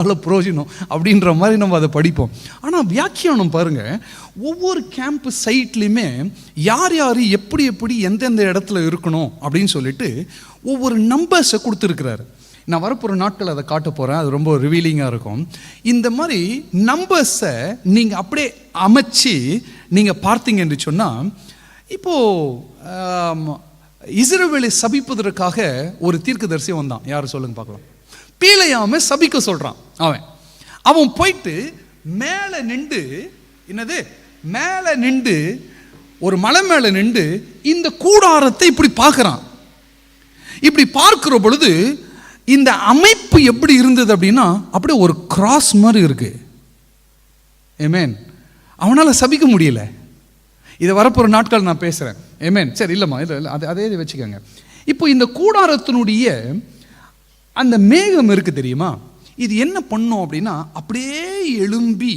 நல்ல புரோஜனம் அப்படின்ற மாதிரி நம்ம அதை படிப்போம். ஆனால் வியாக்கியானம் பாருங்கள் ஒவ்வொரு கேம்ப் சைட்லேயுமே யார் யார் எப்படி எப்படி எந்தெந்த இடத்துல இருக்கணும் அப்படின்னு சொல்லிட்டு ஒவ்வொரு நம்பர்ஸை கொடுத்துருக்கிறாரு. நான் வரப்போகிற நாட்கள் அதை காட்ட போகிறேன் அது ரொம்ப ரிவீலிங்காக இருக்கும். இந்த மாதிரி நம்பர்ஸை நீங்கள் அப்படியே அமைச்சு நீங்கள் பார்த்தீங்கன்னு சொன்னால் இப்போது இஸ்ரவேலை சபிப்பதற்காக ஒரு தீர்க்கதரிசி வந்தான். யார் சொல்லுங்க பார்க்கலாம். பீலையாம சபிக்க சொல்கிறான் அவன். அவன் போயிட்டு மேலே நின்று என்னது? மேலே நின்று ஒரு மலை மேலே நின்று இந்த கூடாரத்தை இப்படி பார்க்குறான். இப்படி பார்க்கிற பொழுது இந்த அமைப்பு எப்படி இருந்தது அப்படின்னா அப்படியே ஒரு கிராஸ் மாதிரி இருக்கு. ஏமேன் அவனால் சபிக்க முடியல. இதை வரப்போகிற நாட்கள் நான் பேசுகிறேன் ஏமேன் சரி இல்லைம்மா இல்லை இல்லை அது அதே இதை வச்சுக்கோங்க. இப்போ இந்த கூடாரத்தினுடைய அந்த மேகம் இருக்கு தெரியுமா? இது என்ன பண்ணும் அப்படின்னா அப்படியே எழும்பி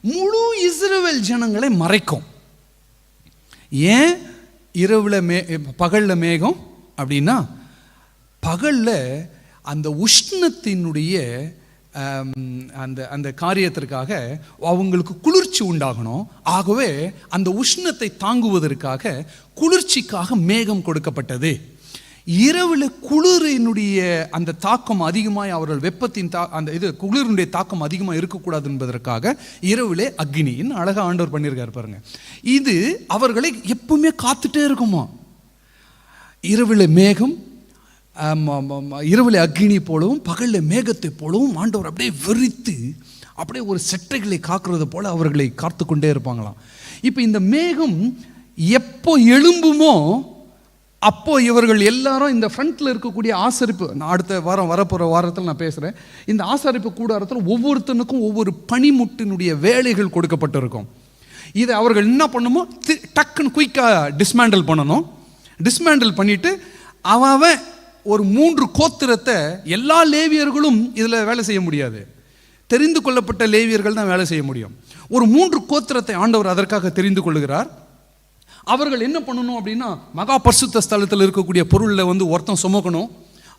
முழு இஸ்ரவேல் ஜனங்களை மறைக்கும். ஏன்? இரவில் மே பகலில் மேகம் அப்படின்னா பகலில் அந்த உஷ்ணத்தினுடைய அந்த அந்த காரியத்திற்காக அவங்களுக்கு குளிர்ச்சி உண்டாகணும். ஆகவே அந்த உஷ்ணத்தை தாங்குவதற்காக குளிர்ச்சிக்காக மேகம் கொடுக்கப்பட்டது. இரவில் குளிரினுடைய அந்த தாக்கம் அதிகமாய் அவர்கள் வெப்பத்தின் தா அந்த இது குளிரினுடைய தாக்கம் அதிகமாக இருக்கக்கூடாது என்பதற்காக இரவிலே அக்னின்னு அழகாக ஆண்டவர் பண்ணியிருக்காரு பாருங்க. இது அவர்களை எப்பவுமே காத்துட்டே இருக்குமா? இரவில் மேகம் இரவில் அக்னி போலவும் பகலில் மேகத்தை போலவும் ஆண்டவர் அப்படியே வெறித்து அப்படியே ஒரு செட்டைகளை காக்கிறது போல அவர்களை காத்து கொண்டே இருப்பாங்களாம். இப்போ இந்த மேகம் எப்போ எழும்புமோ அப்போ இவர்கள் எல்லாரும் இந்த ஃப்ரண்ட்டில் இருக்கக்கூடிய ஆசரிப்பு நான் அடுத்த வாரம் வரப்போகிற வாரத்தில் நான் பேசுகிறேன் இந்த ஆசரிப்பு கூடாரத்தில் ஒவ்வொருத்தனுக்கும் ஒவ்வொரு பனிமுட்டினுடைய வேலைகள் கொடுக்கப்பட்டிருக்கும். இதை அவர்கள் என்ன பண்ணுமோ டக்குன்னு குயிக்காக டிஸ்மேண்டில் பண்ணணும். டிஸ்மேண்டில் பண்ணிட்டு அவன் ஒரு மூன்று கோத்திரத்தை எல்லா லேவியர்களும் இதில் வேலை செய்ய முடியாது. தெரிந்து கொள்ளப்பட்ட லேவியர்கள் தான் வேலை செய்ய முடியும். ஒரு மூன்று கோத்திரத்தை ஆண்டவர் அதற்காக தெரிந்து கொள்கிறார். அவர்கள் என்ன பண்ணணும் அப்படின்னா மகா பரிசுத்த ஸ்தலத்தில் இருக்கக்கூடிய பொருளில் வந்து ஒருத்தன் சுமக்கணும்.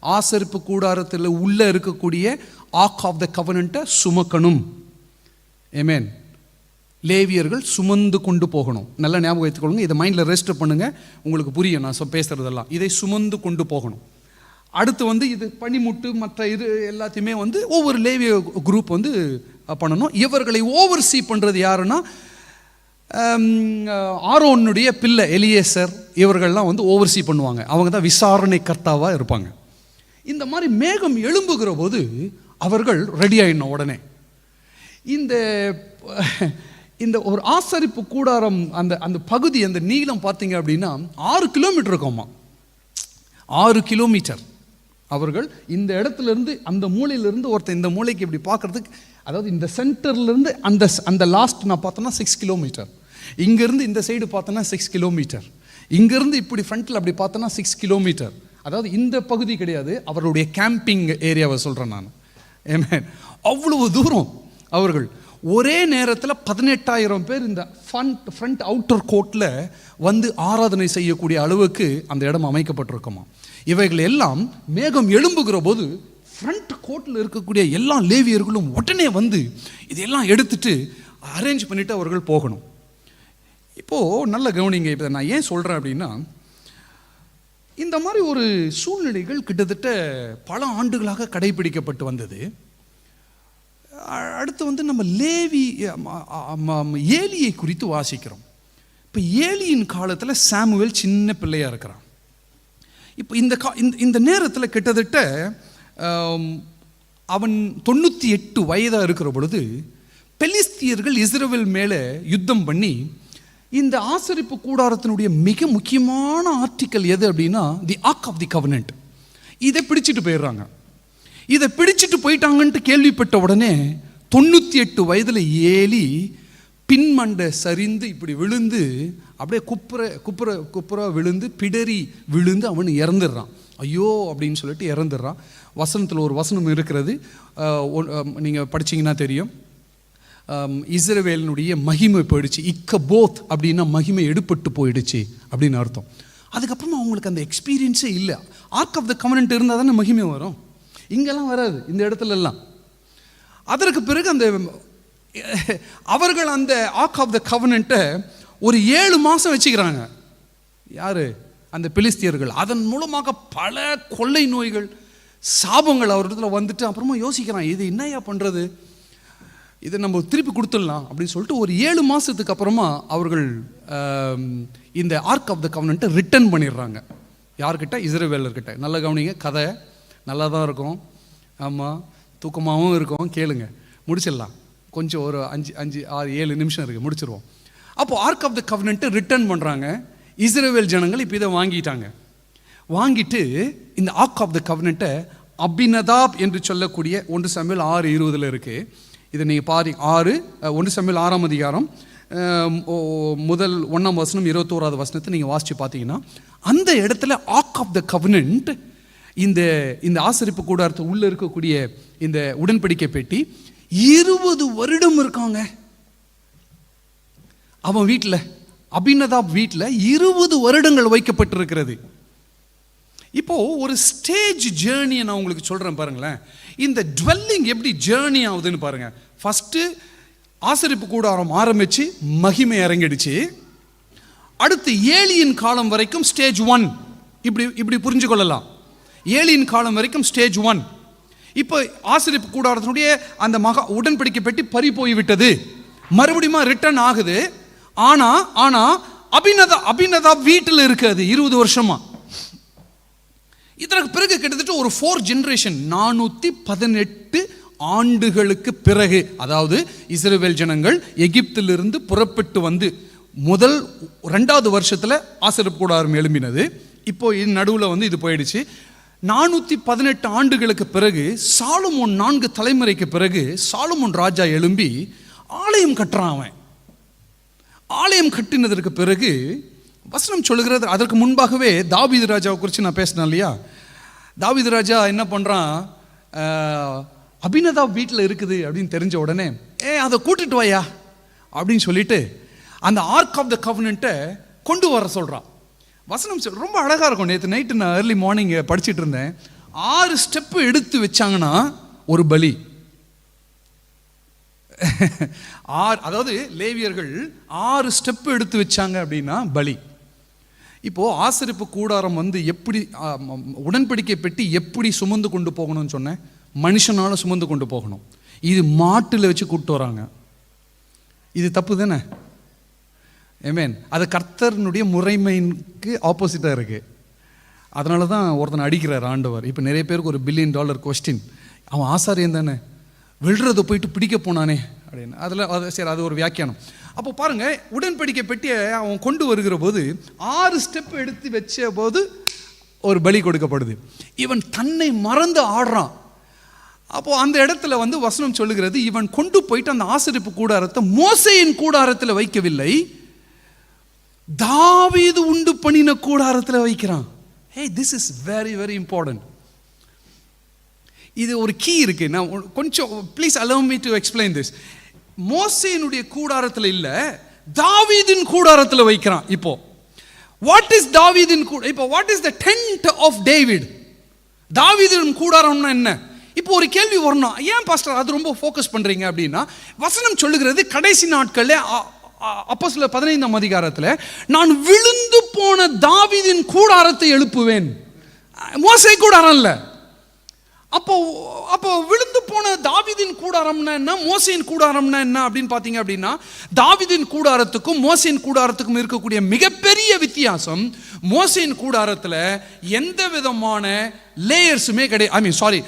ஆசரிப்பு கூடாரத்தில் உள்ளே இருக்கக்கூடிய ஆக் ஆஃப் த கவனண்ட்டை சுமக்கணும். ஏமேன் லேவியர்கள் சுமந்து கொண்டு போகணும். நல்லா ஞாபகம் வைத்துக்கொள்ளுங்க. இதை மைண்டில் ரெஜிஸ்டர் பண்ணுங்கள் உங்களுக்கு புரியும். நான் சொ- இதை சுமந்து கொண்டு போகணும். அடுத்து வந்து இது பனிமுட்டு மற்ற இது எல்லாத்தையுமே வந்து ஒவ்வொரு லேவிய குரூப் வந்து பண்ணணும். இவர்களை ஓவர் சீ பண்ணுறது யாருன்னா ஆரோனுடைய பிள்ளை எலியேசர் இவர்கள்லாம் வந்து ஓவர்சீ பண்ணுவாங்க. அவங்க தான் விசாரணை கர்த்தாவாக இருப்பாங்க. இந்த மாதிரி மேகம் எழும்புகிற போது அவர்கள் ரெடி ஆயிடணும் உடனே. இந்த இந்த ஒரு ஆசரிப்பு கூடாரம் அந்த அந்த பகுதி அந்த நீளம் பார்த்தீங்க அப்படின்னா ஆறு கிலோமீட்டர் இருக்கும்மா. ஆறு கிலோமீட்டர் அவர்கள் இந்த இடத்துல இருந்து அந்த மூலையிலேருந்து ஒருத்தன் இந்த மூலைக்கு இப்படி பார்க்கறதுக்கு அதாவது இந்த சென்டர்லேருந்து அந்த அந்த லாஸ்ட் நான் பார்த்தோன்னா சிக்ஸ் கிலோமீட்டர் இங்கேருந்து இந்த சைடு பார்த்தோன்னா சிக்ஸ் கிலோமீட்டர் இங்கேருந்து இப்படி ஃப்ரண்ட்டில் அப்படி பார்த்தோன்னா சிக்ஸ் கிலோமீட்டர் அதாவது இந்த பகுதி கிடையாது அவருடைய கேம்பிங் ஏரியாவை சொல்கிறேன் நான். ஏமே அவ்வளவு தூரம் அவர்கள். ஒரே நேரத்தில் பதினெட்டாயிரம் பேர் இந்த ஃப்ரண்ட் ஃப்ரண்ட் அவுட்டர் கோர்ட்டில் வந்து ஆராதனை செய்யக்கூடிய அளவுக்கு அந்த இடம் அமைக்கப்பட்டிருக்குமா இவைகள் எல்லாம் மேகம் எழும்புகிற போது ஃப்ரண்ட் கோர்ட்டில் இருக்கக்கூடிய எல்லா லேவியர்களும் உடனே வந்து இதையெல்லாம் எடுத்துட்டு அரேஞ்ச் பண்ணிவிட்டு அவர்கள் போகணும். இப்போது நல்ல கவனிங்க இப்போ நான் ஏன் சொல்கிறேன் அப்படின்னா இந்த மாதிரி ஒரு சூழ்நிலைகள் கிட்டத்தட்ட பல ஆண்டுகளாக கடைபிடிக்கப்பட்டு வந்தது. அடுத்து வந்து நம்ம லேவி ஏலியை குறித்து வாசிக்கிறோம். இப்போ ஏலியின் காலத்தில் சாமுவேல் சின்ன பிள்ளையாக இருக்கிறான். இப்போ இந்த கா இந்த இந்த நேரத்தில் கிட்டத்தட்ட அவன் தொண்ணூற்றி எட்டு வயதாக இருக்கிற பொழுது பெலிஸ்தியர்கள் இஸ்ரவேல் மேலே யுத்தம் பண்ணி இந்த ஆசரிப்பு கூடாரத்தினுடைய மிக முக்கியமான ஆர்டிக்கல் எது அப்படின்னா தி ஆக் ஆஃப் தி கவர்னன்ட் இதை பிடிச்சிட்டு போயிடுறாங்க. இதை பிடிச்சிட்டு போயிட்டாங்கன்ட்டு கேள்விப்பட்ட உடனே தொண்ணூற்றி எட்டு வயதில் ஏலி பின்மண்டை சரிந்து இப்படி விழுந்து அப்படியே குப்புற குப்புற குப்புற விழுந்து பிடரி விழுந்து அவன் இறந்துடுறான். ஐயோ அப்படின்னு சொல்லிட்டு இறந்துடுறான். வசனத்தில் ஒரு வசனம் இருக்கிறது. நீங்கள் படிச்சீங்கன்னா தெரியும். இஸ்ரவேலினுடைய மகிமை போயிடுச்சு. இக்க போத் அப்படின்னா மகிமை எடுப்பட்டு போயிடுச்சு அப்படின்னு அர்த்தம். அதுக்கப்புறமா அவங்களுக்கு அந்த எக்ஸ்பீரியன்ஸே இல்லை. ஆர்க் ஆஃப் த கவனன்ட் இருந்தால் தானே மகிமை வரும். இங்கெல்லாம் வராது இந்த இடத்துல எல்லாம் அதற்கு பிறகு அந்த அவர்கள் அந்த ஆர்க் ஆஃப் த கவனண்ட்டை ஒரு ஏழு மாதம் வச்சுக்கிறாங்க. யார்? அந்த பிலிஸ்தியர்கள் அதன் மூலமாக பல கொள்ளை நோய்கள் சாபங்கள் அவரிடத்துல வந்துட்டு அப்புறமா யோசிக்கிறான் இது என்னையா பண்ணுறது இதை நம்ம திருப்பி கொடுத்துடலாம் அப்படின்னு சொல்லிட்டு ஒரு ஏழு மாதத்துக்கு அப்புறமா அவர்கள் இந்த ஆர்க் ஆஃப் த கவர்னண்ட்டை ரிட்டர்ன் பண்ணிடுறாங்க. யார்கிட்ட? இஸ்ரேவேலர்கிட்ட. நல்ல கவனிங்க கதை நல்லா தான் இருக்கும். ஆமாம் தூக்கமாகவும் இருக்கும். கேளுங்க. முடிச்சிடலாம். கொஞ்சம் ஒரு அஞ்சு அஞ்சு ஆறு ஏழு நிமிஷம் இருக்குது முடிச்சிருவோம். அப்போது ark of the covenant return பண்ணுறாங்க இஸ்ரேவேல் ஜனங்கள் இப்போ இதை வாங்கிட்டாங்க. வாங்கிட்டு இந்த ஆக் ஆஃப் த கவர்னண்ட்டை அபினதாப் என்று சொல்லக்கூடிய ஒன்று சமையல் ஆறு இருபதில் இருக்குது இதை நீங்கள் பாரு ஆறு ஒன்று சமையல் ஆறாம் அதிகாரம் முதல் ஒன்றாம் வசனம் இருபத்தோராவது வசனத்தை நீங்கள் வாசித்து பார்த்தீங்கன்னா அந்த இடத்துல ஆக் ஆஃப் த கவர்னண்ட் இந்த இந்த ஆசரிப்பு கூடாரத்து உள்ளே இருக்கக்கூடிய இந்த உடன்படிக்கை பெட்டி இருபது வருடம் இருக்காங்க. அவன் வீட்டில் அபிநதாப் வீட்டில் இருபது வருடங்கள் வைக்கப்பட்டிருக்கிறது. இப்போது ஒரு ஸ்டேஜ் ஜேர்னியை நான் உங்களுக்கு சொல்கிறேன் பாருங்களேன். இந்த டுவெல்லிங் எப்படி ஜேர்னி ஆகுதுன்னு பாருங்கள் ஃபஸ்ட்டு ஆசரிப்பு கூடாரம் ஆரம்பித்து மகிமை இறங்கிடுச்சு அடுத்து ஏலியின் காலம் வரைக்கும் ஸ்டேஜ் ஒன் இப்படி இப்படி புரிஞ்சு கொள்ளலாம். ஏலியின் காலம் வரைக்கும் ஸ்டேஜ் ஒன் இப்போ ஆசிரியப்பு கூடாரத்தினுடைய அந்த மகா உடன்படிக்கை பெட்டி பறி போய்விட்டது. மறுபடியும் ரிட்டர்ன் ஆகுது. ஆனா ஆனா அபிநதா அபிநதா வீட்டில் இருக்காது இருபது வருஷமா. இதற்கு பிறகு கிட்டத்தட்ட ஒரு ஃபோர் ஜென்ரேஷன் நானூற்றி பதினெட்டு ஆண்டுகளுக்கு பிறகு அதாவது இஸ்ரேல் ஜனங்கள் எகிப்திலிருந்து புறப்பட்டு வந்து முதல் ரெண்டாவது வருஷத்தில் ஆசிரியப்பு கூடாரம் எழும்பினது. இப்போ இது நடுவில் வந்து இது போயிடுச்சு. நானூற்றி பதினெட்டு ஆண்டுகளுக்கு பிறகு சாலுமோன் நான்கு தலைமுறைக்கு பிறகு சாலுமோன் ராஜா எழும்பி ஆலயம் கட்டுறான் அவன். ஆலயம் கட்டினதற்கு பிறகு வசனம் சொல்லுகிறது. அதற்கு முன்பாகவே தாவீது ராஜாவை குறித்து நான் பேசினேன் இல்லையா? தாவீது ராஜா என்ன பண்ணுறான் அபிநதா வீட்டில் இருக்குது அப்படின்னு தெரிஞ்ச உடனே ஏ அதை கூட்டிட்டு வாயா? அப்படின்னு சொல்லிட்டு அந்த ஆர்க் ஆஃப் த கவர்னண்ட்டை கொண்டு வர சொல்கிறான் வசனம் சொல் ரொம்ப அழகாக இருக்கும். நேற்று நைட்டு நான் ஏர்லி மார்னிங் படிச்சுட்டு இருந்தேன். ஆறு ஸ்டெப்பு எடுத்து வச்சாங்கன்னா ஒரு பலி. ஆறு அதாவது லேவியர்கள் ஆறு ஸ்டெப்பு எடுத்து வச்சாங்க அப்படின்னா பலி. இப்போது ஆசரிப்பு கூடாரம் வந்து எப்படி உடன்படிக்கை பெட்டி எப்படி சுமந்து கொண்டு போகணும்னு சொன்னேன். மனுஷனால் சுமந்து கொண்டு போகணும். இது மாட்டில் வச்சு கூப்பிட்டு வராங்க. இது தப்பு தானே? ஏமேன் அது கர்த்தர்னுடைய முறைமைக்கு ஆப்போசிட்டாக இருக்குது அதனால தான் ஒருத்தனை அடிக்கிறார் ஆண்டவர். இப்போ நிறைய பேருக்கு ஒரு பில்லியன் டாலர் கொஸ்டின் அவன் ஆசாரியம் தானே? வெல்றதை போயிட்டு பிடிக்க போனானே அப்படின்னு. அதில் அது சரி அது ஒரு வியாக்கியானம். அப்போ பாருங்க உடன்படிக்கை பெட்டியை அவன் கொண்டு வருகிற போது ஆறு ஸ்டெப் எடுத்து வச்ச போது ஒரு பலி கொடுக்கப்படுது. இவன் தன்னை மறந்து ஆடுறான். அப்போது அந்த இடத்துல வந்து வசனம் சொல்லுகிறது இவன் கொண்டு போயிட்டு அந்த ஆசிரிப்பு கூடாரத்தை மோசையின் கூடாரத்தில் வைக்கவில்லை. தாவீது உண்டு பண்ணின கூடாரத்தில் வைக்கிறான். Hey this is very very important இது ஒரு கீ இருக்குது நான் கொஞ்சம் please allow me to explain this மோசையினுடைய கூடாரத்தில் இல்லை தாவீதின் கூடாரத்தில் வைக்கிறான் இப்போ. வாட் இஸ் தாவீதின் கூட இப்போ what is the tent of David தாவீதின் கூடாரம்னா என்ன? இப்போ ஒரு கேள்வி வரணும். ஏன் பாஸ்டர் அது ரொம்ப ஃபோக்கஸ் பண்ணுறீங்க அப்படின்னா வசனம் சொல்லுகிறது கடைசி நாட்களில் அப்போ சில பதினைந்தாம் அதிகாரத்தில் நான் விழுந்து போன தாவிதின் கூடாரத்தை எழுப்புவேன். மோசை கூடாரம் இல்லை. அப்போ அப்போ விழுந்து போன தாவிதின் கூடாரம்னா என்ன? மோசையின் கூடாரம்னா என்ன அப்படின்னு பார்த்தீங்க அப்படின்னா தாவிதின் கூடாரத்துக்கும் மோசையின் கூடாரத்துக்கும் இருக்கக்கூடிய மிகப்பெரிய வித்தியாசம் மோசையின் கூடாரத்தில் எந்த விதமான லேயர்ஸுமே கிடையாது. ஐ மீன் சாரி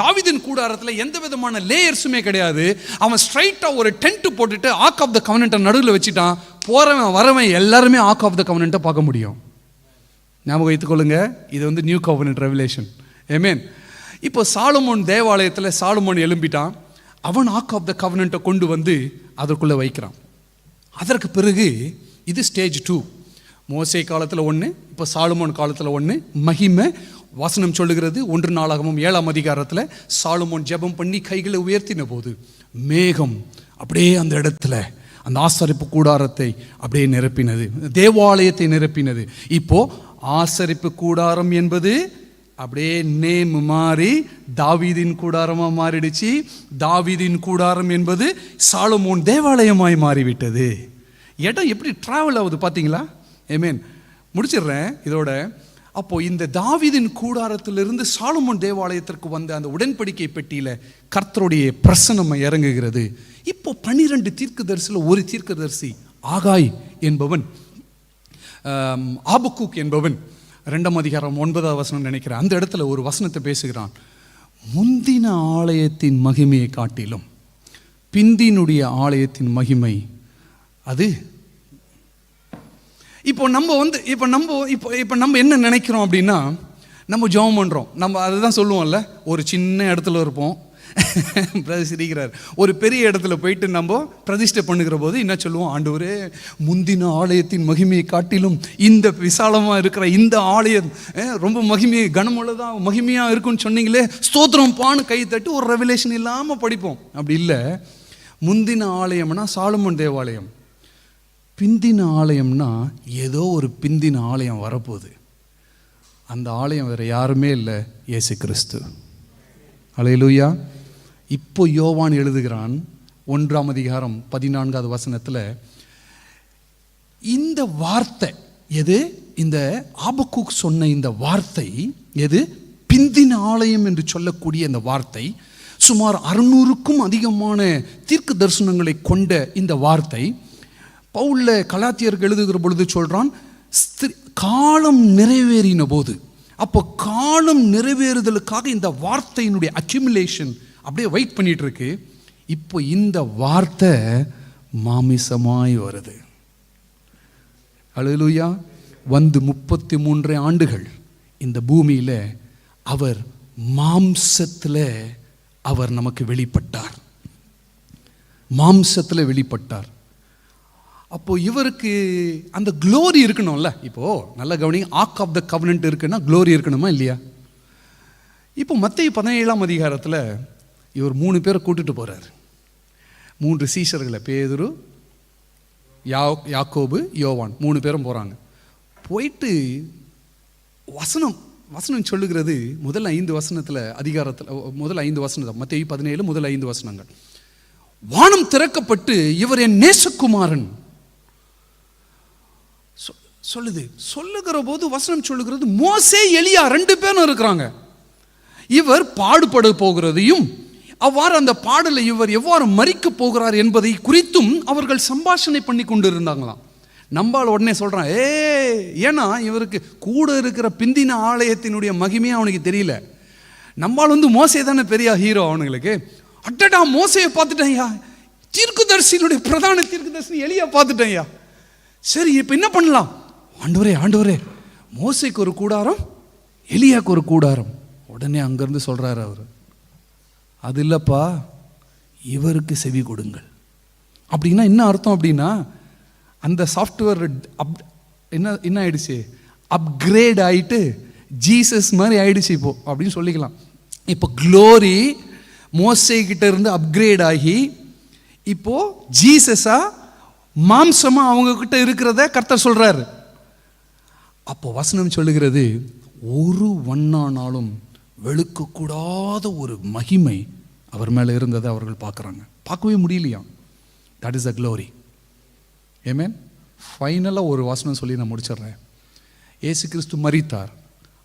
தாவிதின் கூடாரத்தில் எந்த விதமான லேயர்ஸுமே கிடையாது. அவன் ஸ்ட்ரைட்டாக ஒரு டென்ட் போட்டுட்டு ஆக் ஆஃப் த கவர்னண்ட்டை நடுவில் வச்சுட்டான். போகிறவன் வரவன் எல்லாருமே ஆக் ஆஃப் த கவர்னண்ட்டை பார்க்க முடியும். ஞாபகம் வைத்துக்கொள்ளுங்க இது வந்து நியூ கவர்னன்ட் ரெவலேஷன் ஏமேன் இப்போ சாலுமோன் தேவாலயத்தில் சாலுமோன் எழும்பிட்டான். அவன் ஆக் ஆஃப் த கவர்னண்ட்டை கொண்டு வந்து அதற்குள்ளே வைக்கிறான். அதற்கு பிறகு இது ஸ்டேஜ் டூ மோசை காலத்தில் ஒன்று இப்போ சாலுமோன் காலத்தில் ஒன்று மகிமை வசனம் சொல்லுகிறது ஒன்று நாளாகவும் ஏழாம் அதிகாரத்தில் சாலுமோன் ஜெபம் பண்ணி கைகளை உயர்த்தின போது மேகம் அப்படியே அந்த இடத்துல அந்த ஆசரிப்பு கூடாரத்தை அப்படியே நிரப்பினது. தேவாலயத்தை நிரப்பினது. இப்போ ஆசரிப்பு கூடாரம் என்பது அப்படியே நேம் மாறி தாவீதின் கூடாரமாக மாறிடுச்சு. தாவீதின் கூடாரம் என்பது சாலமோன் தேவாலயமாய் மாறிவிட்டது. இடம் எப்படி ட்ராவல் ஆகுது பார்த்தீங்களா? ஏமேன் முடிச்சிடுறேன் இதோட. அப்போது இந்த தாவீதின் கூடாரத்திலிருந்து சாலமோன் தேவாலயத்திற்கு வந்த அந்த உடன்படிக்கை பெட்டியில் கர்த்தருடைய பிரசனம் இறங்குகிறது. இப்போ பன்னிரெண்டு தீர்க்கதரிசியில் ஒரு தீர்க்கதரிசி ஆகாய் என்பவன் ஆம், என்பவன். ரெண்டாம் அதிகாரம் ஒன்பதாவது வசனம் நினைக்கிறேன். அந்த இடத்துல ஒரு வசனத்தை பேசுகிறான். முந்தின ஆலயத்தின் மகிமையை காட்டிலும் பிந்தினுடைய ஆலயத்தின் மகிமை அது. இப்போ நம்ம வந்து இப்போ நம்ம இப்போ இப்போ நம்ம என்ன நினைக்கிறோம் அப்படின்னா நம்ம ஜெபம் பண்ணுறோம் நம்ம அதுதான் சொல்லுவோம்ல ஒரு சின்ன இடத்துல இருப்போம். பிரதர் சிரிக்கிறார். ஒரு பெரிய இடத்துல போயிட்டு நம்ம பிரதிஷ்டை பண்ணுகிற போது என்ன சொல்லுவோம்? ஆண்டவரே முந்தின ஆலயத்தின் மகிமையை காட்டிலும் இந்த விசாலமாக இருக்கிற இந்த ஆலயம் ரொம்ப மகிமை கனமுள்ளதாக மகிமையாக இருக்குன்னு சொன்னீங்களே ஸ்தோத்திரம் பானு கை தட்டி ஒரு ரெவலேஷன் இல்லாமல் படிப்போம். அப்படி இல்லை. முந்தின ஆலயம்னா சாலமன் தேவாலயம். பிந்தின ஆலயம்னா ஏதோ ஒரு பிந்தின ஆலயம் வரப்போகுது. அந்த ஆலயம் வேறு யாருமே இல்லை. இயேசு கிறிஸ்து. அலையலூயா இப்போ யோவான் எழுதுகிறான் ஒன்றாம் அதிகாரம் பதினான்காவது வசனத்தில் இந்த வார்த்தை எது? இந்த ஆபக்கூக் சொன்ன இந்த வார்த்தை எது? பிந்தின ஆலயம் என்று சொல்லக்கூடிய இந்த வார்த்தை சுமார் அறுநூறுக்கும் அதிகமான தீர்க்க தரிசனங்களை கொண்ட இந்த வார்த்தை. பவுல்ல கலாத்தியருக்கு எழுதுகிற பொழுது சொல்கிறான் காலம் நிறைவேறின போது. அப்போ காலம் நிறைவேறுதலுக்காக இந்த வார்த்தையினுடைய அக்யூமுலேஷன் அப்படியே வெயிட் பண்ணிட்டு இருக்கு இப்போ இந்த வார்த்தை மாமிசமாய் வருது. அழுலுயா வந்து முப்பத்தி மூன்று ஆண்டுகள் இந்த பூமியில அவர் மாம்சத்தில் அவர் நமக்கு வெளிப்பட்டார். மாம்சத்தில் வெளிப்பட்டார். அப்போ இவருக்கு அந்த க்ளோரி இருக்கணும்ல? இப்போ நல்ல கவனிங்க ஆக் ஆஃப் த கவனன்ட் இருக்குன்னா க்ளோரி இருக்கணுமா இல்லையா? இப்போ மத்திய பதினேழாம் அதிகாரத்தில் இவர் மூணு பேரை கூட்டிட்டு போகிறார் மூன்று சீஷர்களை பேதுரு யா யாக்கோபு யோவான் மூணு பேரும் போகிறாங்க போயிட்டு வசனம் வசனம் சொல்லுகிறது முதல் ஐந்து வசனத்தில் அதிகாரத்தில் முதல் ஐந்து வசனம் மத்திய பதினேழு முதல் ஐந்து வசனங்கள். வானம் திறக்கப்பட்டு இவர் என் நேசகுமாரன். சொ- சொல்லுது சொல்லுகிற போது வசனம் சொல்லுகிறது மோசே எலியா ரெண்டு பேரும் இருக்கிறாங்க. இவர் பாடுபட போகிறதையும் அவ்வாறு அந்த பாடலை இவர் எவ்வாறு மறிக்க போகிறார் என்பதை குறித்தும் அவர்கள் சம்பாஷணை பண்ணி கொண்டு இருந்தாங்களாம் நம்பால் உடனே சொல்கிறான் ஏ ஏன்னா இவருக்கு கூட இருக்கிற பிந்தின ஆலயத்தினுடைய மகிமையே அவனுக்கு தெரியல. நம்பால் வந்து மோசே தானே பெரிய ஹீரோ அவனுங்களுக்கு. அட்டடா மோசையை பார்த்துட்டேன் ஐயா. தீர்க்குதரிசியினுடைய பிரதான தீர்க்குதர்சினி எளியா பார்த்துட்டேன் ஐயா. சரி இப்போ என்ன பண்ணலாம்? ஆண்டவரே ஆண்டவரே மோசைக்கு ஒரு கூடாரம் எளியாக்கு ஒரு கூடாரம். உடனே அங்கேருந்து சொல்கிறாரு அவர். அது இல்லைப்பா இவருக்கு செவி கொடுங்கள். அப்படின்னா என்ன அர்த்தம் அப்படின்னா அந்த சாஃப்ட்வேர் அப் என்ன என்ன ஆயிடுச்சு? அப்கிரேட் ஆகிட்டு ஜீசஸ் மாதிரி ஆயிடுச்சு இப்போ அப்படின்னு சொல்லிக்கலாம். இப்போ க்ளோரி மோசைக்கிட்ட இருந்து அப்கிரேட் ஆகி இப்போது ஜீசஸாக மாம்சமாக அவங்கக்கிட்ட இருக்கிறத கர்த்தர் சொல்கிறாரு அப்போ வசனம் சொல்லுகிறது ஒரு ஒன்னானாலும் வெளுக்கக்கூடாத ஒரு மகிமை அவர் மேலே இருந்ததை அவர்கள் பார்க்குறாங்க. பார்க்கவே முடியலையா? தட் இஸ் அ க்ளோரி ஏமேன் ஃபைனலாக ஒரு வாசனம் சொல்லி நான் முடிச்சிடுறேன். ஏசு கிறிஸ்து மரித்தார்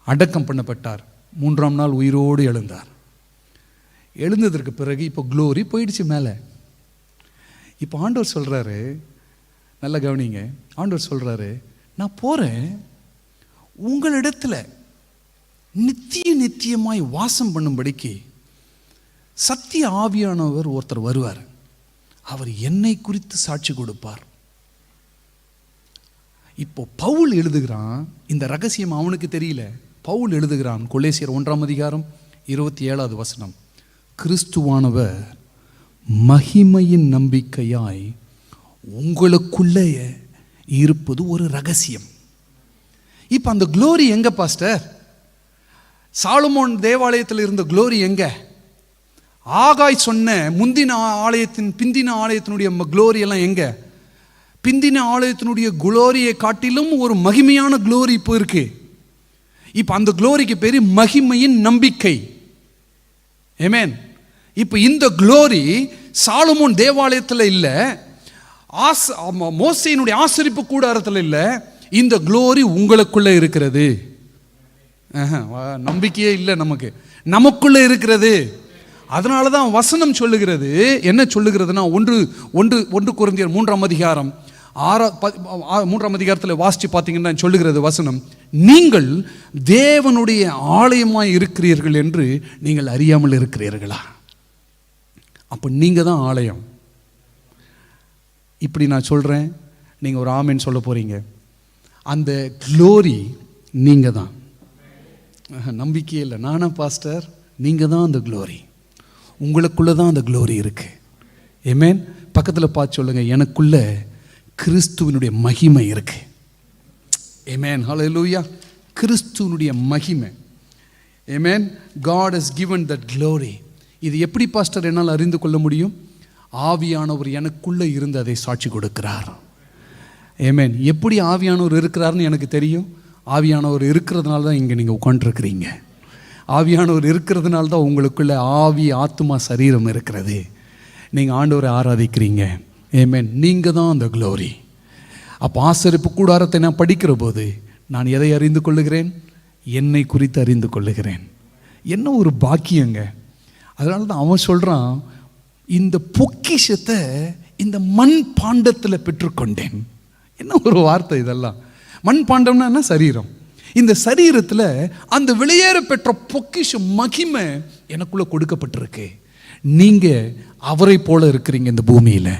அடக்கம் பண்ணப்பட்டார் மூன்றாம் நாள் உயிரோடு எழுந்தார். எழுந்ததற்கு பிறகு இப்போ க்ளோரி போயிடுச்சு மேலே. இப்போ ஆண்டவர் சொல்கிறாரு நல்லா கவனிங்க. ஆண்டவர் சொல்கிறாரு நான் போகிறேன் உங்களிடத்தில். நித்திய நித்தியமாய் வாசம் பண்ணும்படிக்கு சத்திய ஆவியானவர் ஒருத்தர் வருவார். அவர் என்னை குறித்து சாட்சி கொடுப்பார். இப்போ பவுல் எழுதுகிறான் இந்த ரகசியம் அவனுக்கு தெரியல. பவுல் எழுதுகிறான் கொலேசியர் ஒன்றாம் அதிகாரம் இருபத்தி ஏழாவது வசனம். கிறிஸ்துவானவர் மகிமையின் நம்பிக்கையாய் உங்களுக்குள்ளே இருப்பது ஒரு ரகசியம். இப்போ அந்த க்ளோரி எங்க பாஸ்டர் சாலுமோன் தேவாலயத்தில் இருந்த க்ளோரி எங்க? ஆகாய் சொன்ன முந்தின ஆலயத்தின் பிந்தின ஆலயத்தினுடைய க்ளோரி எல்லாம் எங்க? பிந்தின ஆலயத்தினுடைய குளோரியை காட்டிலும் ஒரு மகிமையான க்ளோரி இப்போ இருக்கு. இப்போ அந்த க்ளோரிக்கு பேர் மகிமையின் நம்பிக்கை. ஏமேன் இப்போ இந்த க்ளோரி சாலுமோன் தேவாலயத்தில் இல்லை ஆஸ் மோசையினுடைய ஆசிரிப்பு ஆசரிப்பு கூடாரத்தில் இல்லை இந்த க்ளோரி உங்களுக்குள்ளே இருக்கிறது. நம்பிக்கையே இல்லை நமக்கு. நமக்குள்ளே இருக்கிறது. அதனால தான் வசனம் சொல்லுகிறது. என்ன சொல்லுகிறதுனா ஒன்று ஒன்று ஒன்று குறைந்தியர் மூன்றாம் அதிகாரம் ஆறா ப- ஆ- மூன்றாம் அதிகாரத்தில் வாசித்து பார்த்தீங்கன்னா சொல்லுகிறது வசனம் நீங்கள் தேவனுடைய ஆலயமாக இருக்கிறீர்கள் என்று நீங்கள் அறியாமல் இருக்கிறீர்களா? அப்போ நீங்கள் தான் ஆலயம். இப்படி நான் சொல்கிறேன் நீங்கள் ஒரு ஆமென்னு சொல்ல போகிறீங்க அந்த க்ளோரி நீங்கள் தான். நம்பிக்கையே இல்லை. நானா பாஸ்டர்? நீங்கள் தான் அந்த க்ளோரி உங்களுக்குள்ளே தான் அந்த க்ளோரி இருக்குது ஏமேன் பக்கத்தில் பார்த்து சொல்லுங்கள் எனக்குள்ள கிறிஸ்துவனுடைய மகிமை இருக்குது ஏமேன் ஹalleluya கிறிஸ்துவனுடைய மகிமை. Amen God has given that glory இது எப்படி பாஸ்டர் என்னால் அறிந்து கொள்ள முடியும்? ஆவியானவர் எனக்குள்ளே இருந்து அதை சாட்சி கொடுக்கிறார். ஏமேன் எப்படி ஆவியானவர் இருக்கிறாருன்னு எனக்கு தெரியும்? ஆவியானவர் இருக்கிறதுனால தான் இங்கே நீங்கள் உட்காந்துருக்கிறீங்க ஆவியானவர் இருக்கிறதுனால தான் உங்களுக்குள்ள ஆவி ஆத்மா சரீரம் இருக்கிறது. நீங்கள் ஆண்டவரை ஆராதிக்கிறீங்க. ஏமேன் நீங்கள் தான் அந்த க்ளோரி அப்போ ஆசரிப்பு கூடாரத்தை நான் படிக்கிற போது நான் எதை அறிந்து கொள்ளுகிறேன்? என்னை குறித்து அறிந்து கொள்ளுகிறேன். என்ன ஒரு பாக்கியங்க. அதனால தான் அவன் சொல்கிறான் இந்த பொக்கிஷத்தை இந்த மண் பாண்டத்தில் பெற்றுக்கொண்டேன். என்ன ஒரு வார்த்தை இதெல்லாம். மண் பாண்டம்னா என்ன சரீரம். இந்த சரீரத்தில் அந்த வெளியேற பெற்ற பொக்கிஷ மகிமை எனக்குள்ளே கொடுக்கப்பட்டிருக்கு. நீங்கள் அவரை போல இருக்கிறீங்க இந்த பூமியில்.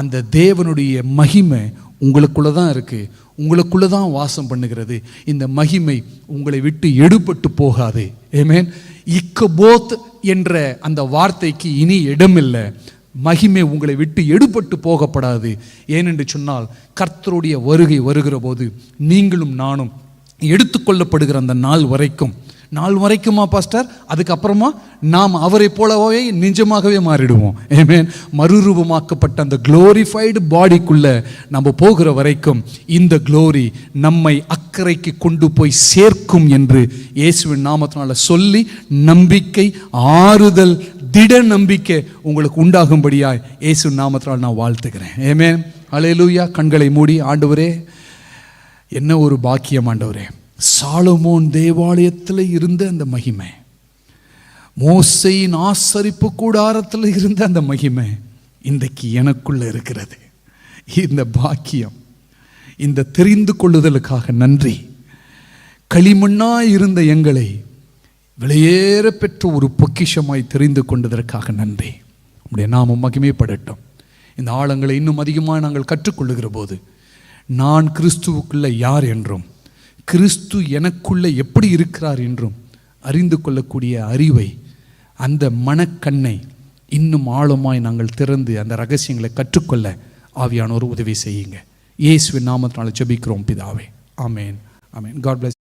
அந்த தேவனுடைய மகிமை உங்களுக்குள்ளே தான் இருக்குது உங்களுக்குள்ளே தான் வாசம் பண்ணுகிறது. இந்த மகிமை உங்களை விட்டு எடுபட்டு போகாது. ஏமேன் இக்கபோத் என்ற அந்த வார்த்தைக்கு இனி இடமில்லை. மகிமை உங்களை விட்டு எடுபட்டு போகப்படாது. ஏனென்று சொன்னால் கர்த்தருடைய வருகை வருகிற போது நீங்களும் நானும் எடுத்துக்கொள்ளப்படுகிற அந்த நாள் வரைக்கும். நாள் வரைக்குமா பாஸ்டர்? அதுக்கப்புறமா நாம் அவரை போலவே நிஜமாகவே மாறிடுவோம். ஏமேன் மறுரூபமாக்கப்பட்ட அந்த குளோரிஃபைடு பாடிக்குள்ளே நம்ம போகிற வரைக்கும் இந்த க்ளோரி நம்மை அக்கறைக்கு கொண்டு போய் சேர்க்கும் என்று இயேசுவின் நாமத்தினால சொல்லி நம்பிக்கை ஆறுதல் திட நம்பிக்கை உங்களுக்கு உண்டாகும்படியாய் இயேசு நாமத்தால் நான் வாழ்த்துக்கிறேன் ஏமே அலையலூயா கண்களை மூடி ஆண்டவரே என்ன ஒரு பாக்கியம் ஆண்டவரே. சாலமோன் தேவாலயத்தில் இருந்த அந்த மகிமை மோசையின் ஆசரிப்பு கூடாரத்தில் இருந்த அந்த மகிமை இன்றைக்கு எனக்குள்ள இருக்கிறது. இந்த பாக்கியம் இந்த தெரிந்து கொள்ளுதலுக்காக நன்றி. களிமண்ணாக இருந்த எங்களை வெளியேற பெற்ற ஒரு பொக்கிஷமாய் தெரிந்து கொண்டதற்காக நன்றி. உடைய நாமம் மகிமைப்படட்டும். இந்த ஆழங்களை இன்னும் அதிகமாக நாங்கள் கற்றுக்கொள்ளுகிற போது நான் கிறிஸ்துவுக்குள்ளே யார் என்றும் கிறிஸ்து எனக்குள்ளே எப்படி இருக்கிறார் என்றும் அறிந்து கொள்ளக்கூடிய அறிவை அந்த மனக்கண்ணை இன்னும் ஆழமாய் நாங்கள் திறந்து அந்த ரகசியங்களை கற்றுக்கொள்ள ஆவியானோர் உதவி செய்யுங்க. இயேசுவின் நாமத்தினால ஜபிக்கிறோம் பிதாவே. ஆமேன். ஆமேன். God plus